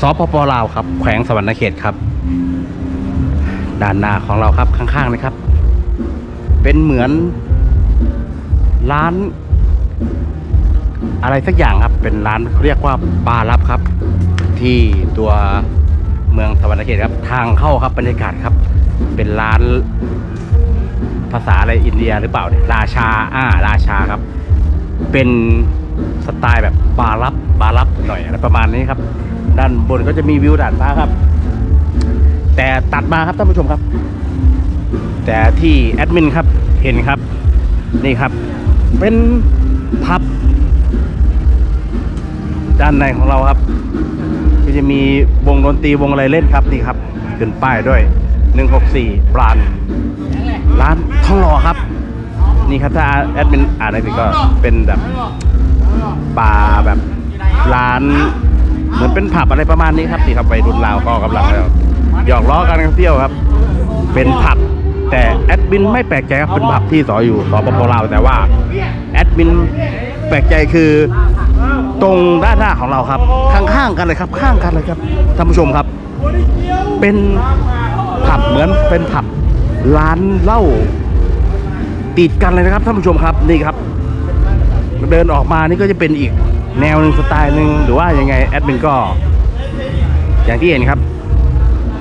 สปปลาวครับ แขวงสวรรณเขตครับ ด้านหน้าของเราครับข้างๆนะครับ เป็นเหมือนร้าน อะไรสักอย่างครับ เป็นร้านเรียกว่าบาร์ลับครับ ที่ตัวเมืองสวรรณเขตครับ ทางเข้าครับบรรยากาศครับ เป็นร้านภาษาอะไรอินเดียหรือเปล่าเนี่ยราชาอ่าราชาครับ เป็นสไตล์แบบบารับบารับหน่อยอะไรประมาณนี้ครับ ด้านบนก็จะมีวิวด่านฟ้าครับ แต่ตัดมาครับท่านผู้ชมครับ แต่ที่แอดมินครับเห็นครับ นี่ครับ เป็นพับ ด้านในของเราครับก็จะมีวงดนตรีวงอะไรเล่นครับนี่ครับขึ้นป้ายด้วย 164บรานร้านทองหล่อครับ นี่ครับถ้าแอดมินอ่านได้ผิดก็เป็นแบบบาแบบร้าน เหมือนเป็นผับอะไรประมาณนี้ครับนี่ครับวัยรุ่นลาวก็กำลังหยอกล้อกันเที่ยวครับ เป็นผับแต่แอดมินไม่แปลกใจครับเป็นผับที่สออยู่สปปลาวแต่ว่าแอดมินแปลกใจคือตรงด้านหน้าของเราครับข้างๆกันเลยครับข้างกันเลยครับท่านผู้ชมครับ เป็นผับเหมือนเป็นผับร้านเหล้าติดกันเลยนะครับท่านผู้ชมครับนี่ครับ เดินออกมานี่ก็จะเป็นอีก แนวหนึ่งสไตล์หนึ่งหรือว่ายังไงแอดมินก็ อย่างที่เห็นครับ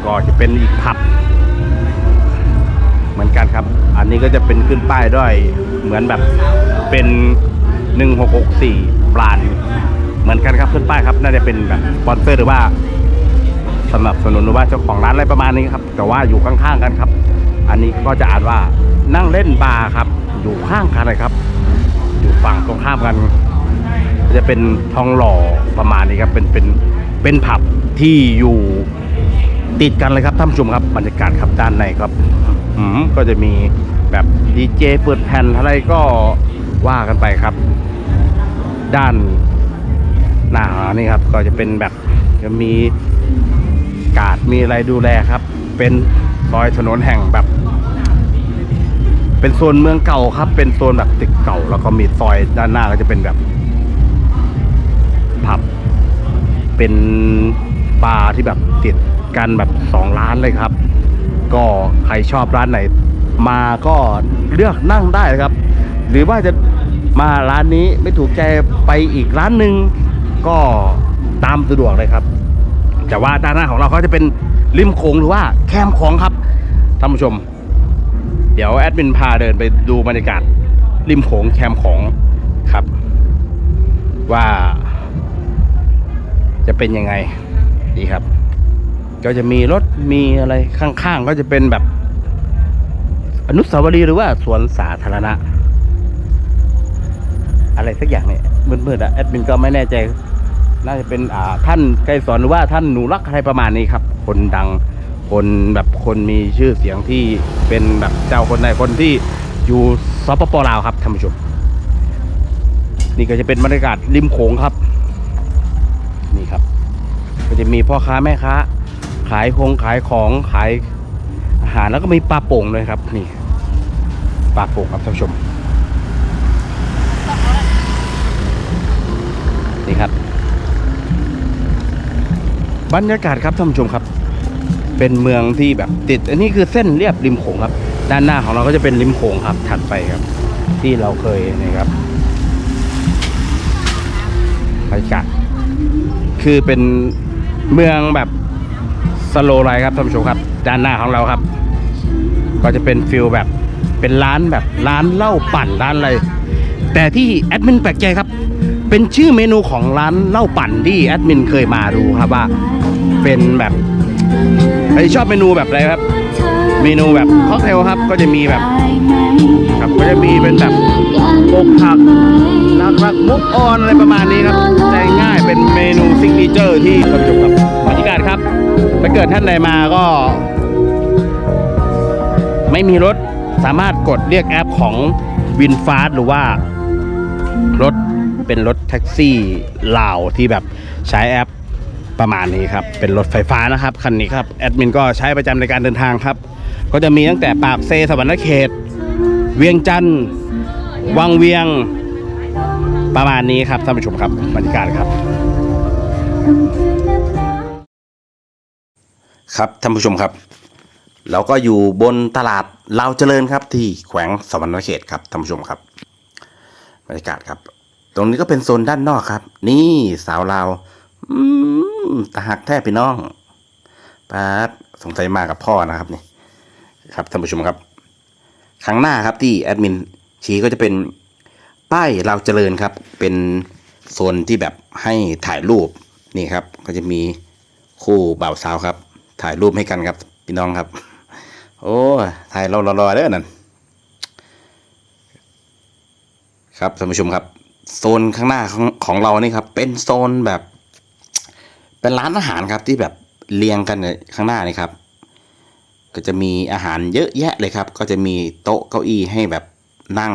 ก็จะเป็นอีกผับ เหมือนกันครับ อันนี้ก็จะเป็นขึ้นป้ายด้วยเหมือนแบบเป็น 1664ปลานเหมือนกันครับขึ้นป้ายครับ น่าจะเป็นแบบสปอนเซอร์หรือว่าสนับสนุนหรือว่าเจ้าของร้านอะไรประมาณนี้ครับ แต่ว่าอยู่ข้างๆกันครับ อันนี้ก็จะอ่านว่านั่งเล่นบาร์ครับ อยู่ข้างกันเลยครับ อยู่ฝั่งตรงข้ามกัน จะเป็นทองหล่อประมาณนี้ครับเป็นเป็นเป็นผับที่อยู่ติดกันเลยครับท่านผู้ชมครับบรรยากาศครับด้านในครับอืมก็จะมีแบบดีเจเปิดแผ่นอะไรก็ว่ากันไปครับ ด้านหน้านี่ครับก็จะเป็นแบบจะมีกาดมีอะไรดูแลครับ เป็นซอยถนนแห่งแบบ เป็นโซนเมืองเก่าครับ เป็นโซนแบบตึกเก่า แล้วก็มีซอยด้านหน้าก็จะเป็นแบบ ผับ เป็นบาร์ที่แบบติดกันแบบสองร้านเลยครับ ก็ใครชอบร้านไหน มาก็เลือกนั่งได้ครับ หรือว่าจะมาร้านนี้ไม่ถูกใจไปอีกร้านหนึ่งก็ตามสะดวกเลยครับ แต่ว่าด้านหน้าของเราก็จะเป็นริมโขงหรือว่าแคมของครับท่านผู้ชม เดี๋ยวแอดมินพาเดินไปดูบรรยากาศริมโขงแคมของครับ ว่า จะเป็นยังไงดีครับ ก็จะมีรถมีอะไรข้างๆ ก็จะเป็นแบบอนุสาวรีย์หรือว่าสวนสาธารณะ อะไรสักอย่างเนี่ยมืดๆอะแอดมินก็ไม่แน่ใจ น่าจะเป็นอ่าท่านไกรสอนหรือว่าท่านหนูรักอะไรประมาณนี้ครับ คนดังคนแบบคนมีชื่อเสียงที่เป็นแบบเจ้าคนใดคนที่อยู่สปปลาวครับท่านผู้ชม นี่ก็จะเป็นบรรยากาศริมโขงครับ จะมีพ่อค้าแม่ค้า ขายคงขายของขายอาหารแล้วก็มีปลาโป่งด้วยครับนี่ปลาโป่งครับท่านผู้ชมนี่ครับ บรรยากาศครับท่านผู้ชมครับ เป็นเมืองที่แบบติด อันนี้คือเส้นเรียบริมโขงครับ ด้านหน้าของเราก็จะเป็นริมโขงครับถัดไปครับ ที่เราเคยนะครับบรรยากาศคือเป็น เมืองแบบสโลไลครับท่านผู้ชมครับ ด้านหน้าของเราครับ ก็จะเป็นฟิลแบบเป็นร้านแบบร้านเหล้าปั่นร้านอะไรแต่ที่แอดมินแปลกใจครับ เป็นชื่อเมนูของร้านเหล้าปั่นที่แอดมินเคยมาดูครับว่า เป็นแบบใครชอบเมนูแบบอะไรครับ เมนูแบบค็อกเทลครับก็จะมีแบบ ก็จะมีเป็นแบบอกหักรักรักมุกออนอะไรประมาณนี้ครับใจง่ายเป็นเมนูซิกเนเจอร์ที่ท่านผู้ชมครับบรรยากาศครับถ้าเกิดท่านใดมาก็ ไม่มีรถสามารถกดเรียกแอปของวินฟาสหรือว่ารถเป็นรถแท็กซี่ลาวที่แบบใช้แอปประมาณนี้ครับ เป็นรถไฟฟ้านะครับ คันนี้ครับ แอดมินก็ใช้ประจำในการเดินทางครับ ก็จะมีตั้งแต่ปากเซสวรรณเขต เวียงจันทร์วังเวียง ประมาณนี้ครับท่านผู้ชมครับบรรยากาศครับ ครับท่านผู้ชมครับ เราก็อยู่บนตลาดลาวเจริญครับที่แขวงสวรรณเขตครับท่านผู้ชมครับบรรยากาศครับ ตรงนี้ก็เป็นโซนด้านนอกครับ นี่สาวลาวอืมตาหักแท้พี่น้องป๊าสงสัยมากับพ่อนะครับนี่ ครับท่านผู้ชมครับ ครั้งหน้าครับที่แอดมินชี้ก็จะเป็นป้ายลาวเจริญครับ เป็นโซนที่แบบให้ถ่ายรูปนี่ครับ ก็จะมีคู่บ่าวสาวครับ ถ่ายรูปให้กันครับพี่น้องครับ โอ้ถ่ายรอๆๆเด้อนั่นครับท่านผู้ชมครับ โซนข้างหน้าของของเรานี่ครับ เป็นโซนแบบ เป็นร้านอาหารครับที่แบบเรียงกันเนี่ยข้างหน้านี่ครับ ก็จะมีอาหารเยอะแยะเลยครับ ก็จะมีโต๊ะเก้าอี้ให้แบบนั่ง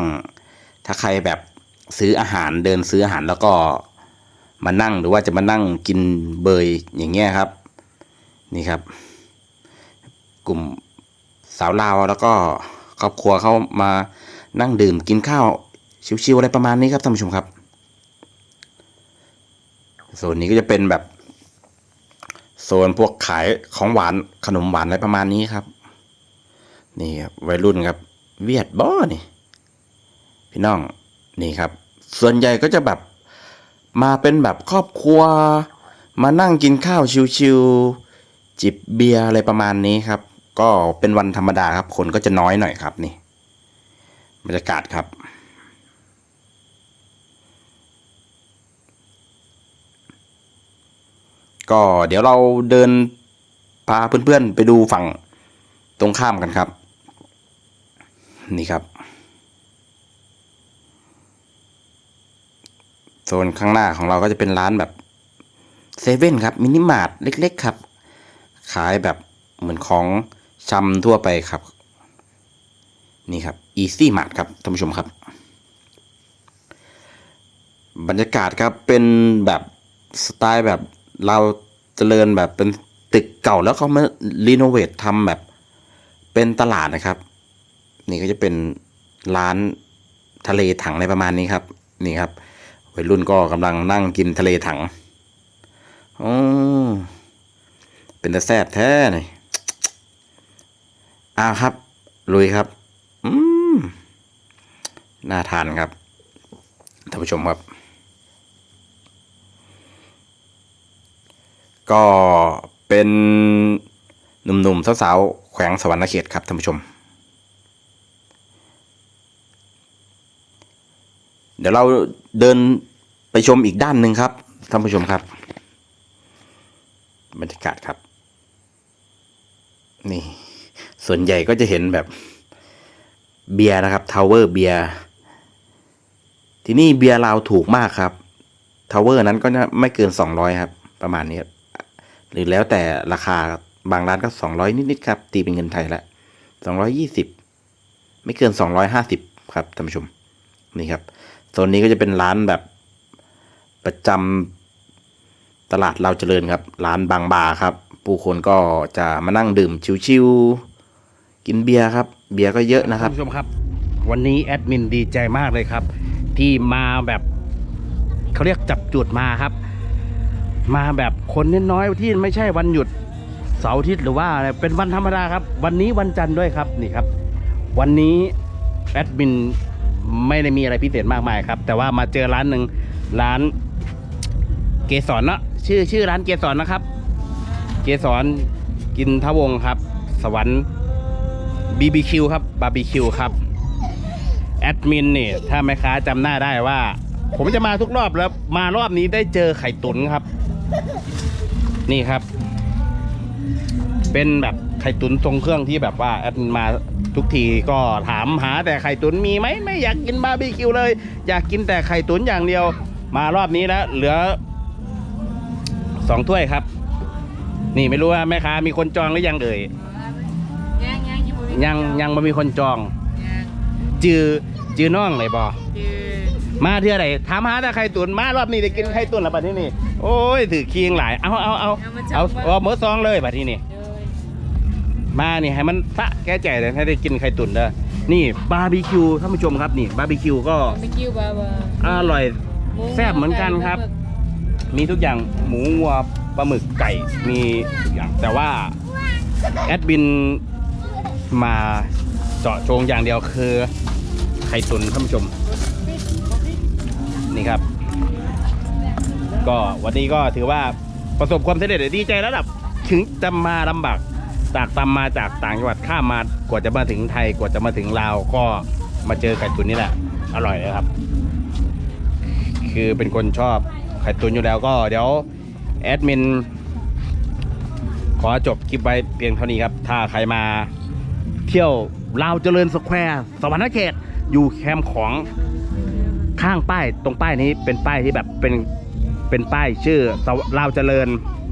ถ้าใครแบบซื้ออาหารเดินซื้ออาหารแล้วก็มานั่งหรือว่าจะมานั่งกินเบยอย่างเงี้ยครับ นี่ครับ กลุ่มสาวลาวแล้วก็ครอบครัวเขามานั่งดื่มกินข้าวชิวๆอะไรประมาณนี้ครับท่านผู้ชมครับโซนนี้ก็จะเป็นแบบ โซนพวกขายของหวานขนมหวานอะไรประมาณนี้ครับ นี่ครับวัยรุ่นครับ เวียดบ่นี่ พี่น้องนี่ครับ ส่วนใหญ่ก็จะแบบมาเป็นแบบครอบครัว มานั่งกินข้าวชิวๆจิบเบียร์อะไรประมาณนี้ครับ ก็เป็นวันธรรมดาครับคนก็จะน้อยหน่อยครับนี่บรรยากาศครับ ก็เดี๋ยวเราเดินพาเพื่อนๆไปดูฝั่งตรงข้ามกันครับ นี่ครับโซนข้างหน้าของเราก็จะเป็นร้านแบบเซเว่นครับมินิมาร์ทเล็ก ๆ ครับ ขายแบบเหมือนของชำทั่วไปครับ นี่ครับ Easy Mart ครับท่านผู้ชมครับ บรรยากาศครับเป็นแบบสไตล์แบบ เราเจริญแบบเป็นตึกเก่าแล้วเขามารีโนเวททำแบบเป็นตลาดนะครับ นี่ก็จะเป็นร้านทะเลถังอะไรประมาณนี้ครับ นี่ครับวัยรุ่นก็กำลังนั่งกินทะเลถังโอ้เป็นตะแซบแท้เลยอ้าวครับ ลุยครับ อืม น่าทานครับท่านผู้ชมครับ ก็เป็นหนุ่มๆสาวๆแขวงสวรรณเขตครับท่านผู้ชม เดี๋ยวเราเดินไปชมอีกด้านหนึ่งครับท่านผู้ชมครับบรรยากาศครับ นี่ ส่วนใหญ่ก็จะเห็นแบบเบียร์นะครับทาวเวอร์เบียร์ที่นี่เบียร์ลาวถูกมากครับทาวเวอร์นั้นก็ไม่เกินสองร้อยครับ ประมาณนี้ครับ หรือแล้วแต่ราคาบางร้านก็สองร้อยนิดๆครับ ตีเป็นเงินไทยละสองร้อยี่สิบไม่เกินสองร้อยห้าสิบครับท่านผู้ชมนี่ครับโซนนี้ก็จะเป็นร้านแบบประจำตลาดเราวเจริญครับ ร้านบางบาครับ ผู้คนก็จะมานั่งดื่มชิวๆกินเบียร์ครับ เบียร์ก็เยอะนะครับท่านผู้ชมครับ วันนี้แอดมินดีใจมากเลยครับ ที่มาแบบเขาเรียกจับจุดมาครับ มาแบบคนน้อยๆที่ไม่ใช่วันหยุดเสาร์อาทิตย์หรือว่าอะไรเป็นวันธรรมดาครับ วันนี้วันจันทร์ด้วยครับนี่ครับ วันนี้แอดมินไม่ได้มีอะไรพิเศษมากมายครับ แต่ว่ามาเจอร้านหนึ่งร้านเกสรเนาะชื่อชื่อร้านเกสรนะครับ เกสรกินทวงครับ สวรรค์ BBQ ครับบาร์บีคิวครับแอดมินนี่ถ้าแม่ค้าจำหน้าได้ว่า ผมจะมาทุกรอบแล้วมารอบนี้ได้เจอไข่ตุ๋นครับ นี่ครับ เป็นแบบไข่ตุ๋นทรงเครื่องที่แบบว่าแอดมินมาทุกทีก็ถามหาแต่ไข่ตุ๋นมีไหมไม่อยากกินบาร์บีคิวเลย อยากกินแต่ไข่ตุ๋นอย่างเดียว มารอบนี้แล้วเหลือสองถ้วยครับ นี่ไม่รู้ว่าแม่ค้ามีคนจองหรือยังเอ่ยยังยังยังบ่มียังยังไม่มีคนจองยังจือจือน้องเลยบอคือมาเท่าไหร่ถามหาแต่ไข่ตุ๋นมารอบนี้ได้กินไข่ตุ๋นแล้วบัดนี้นี่ โอ้ยถือเคียงหลายเอาเอาเอาเอาเอาเมื่อซองเลยบัดนี้นี่โดยมานี่ให้มันสะแก้ใจเลยให้ได้กินไข่ตุ๋นเด้อนี่บาร์บีคิวท่านผู้ชมครับนี่บาร์บีคิวก็ไม่คิวบาบาอร่อยหมูแซ่บเหมือนกันครับ มีทุกอย่างหมูวัวปลาหมึกไก่มีทุกอย่างแต่ว่าแอดบินมาเจาะจงอย่างเดียวคือไข่ตุนท่านผู้ชมนี่ครับ ก็วันนี้ก็ถือว่าประสบความสำเร็จดีใจแล้วล่ะถึงจะมาลำบากจากตามมาจากต่างจังหวัดข้ามมากว่าจะมาถึงไทยกว่าจะมาถึงลาวก็มาเจอไข่ตุนนี่แหละ อร่อยเลยครับ คือเป็นคนชอบไข่ตุนอยู่แล้วก็เดี๋ยวแอดมินขอจบคลิปไว้เพียงเท่านี้ครับ ถ้าใครมาเที่ยวลาวเจริญสแควร์สวรรณเขตอยู่แคมป์ของข้างป้ายตรงป้ายนี้เป็นป้ายที่แบบเป็น เป็นป้ายชื่อลาวเจริญ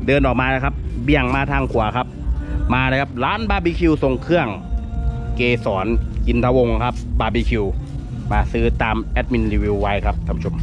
เดินออกมานะครับ เบี่ยงมาทางขวาครับ มาเลยครับร้านบาร์บีคิวทรงเครื่อง เกสรกินทวงครับบาร์บีคิวมาซื้อตามแอดมินรีวิวไว้ครับท่านผู้ชม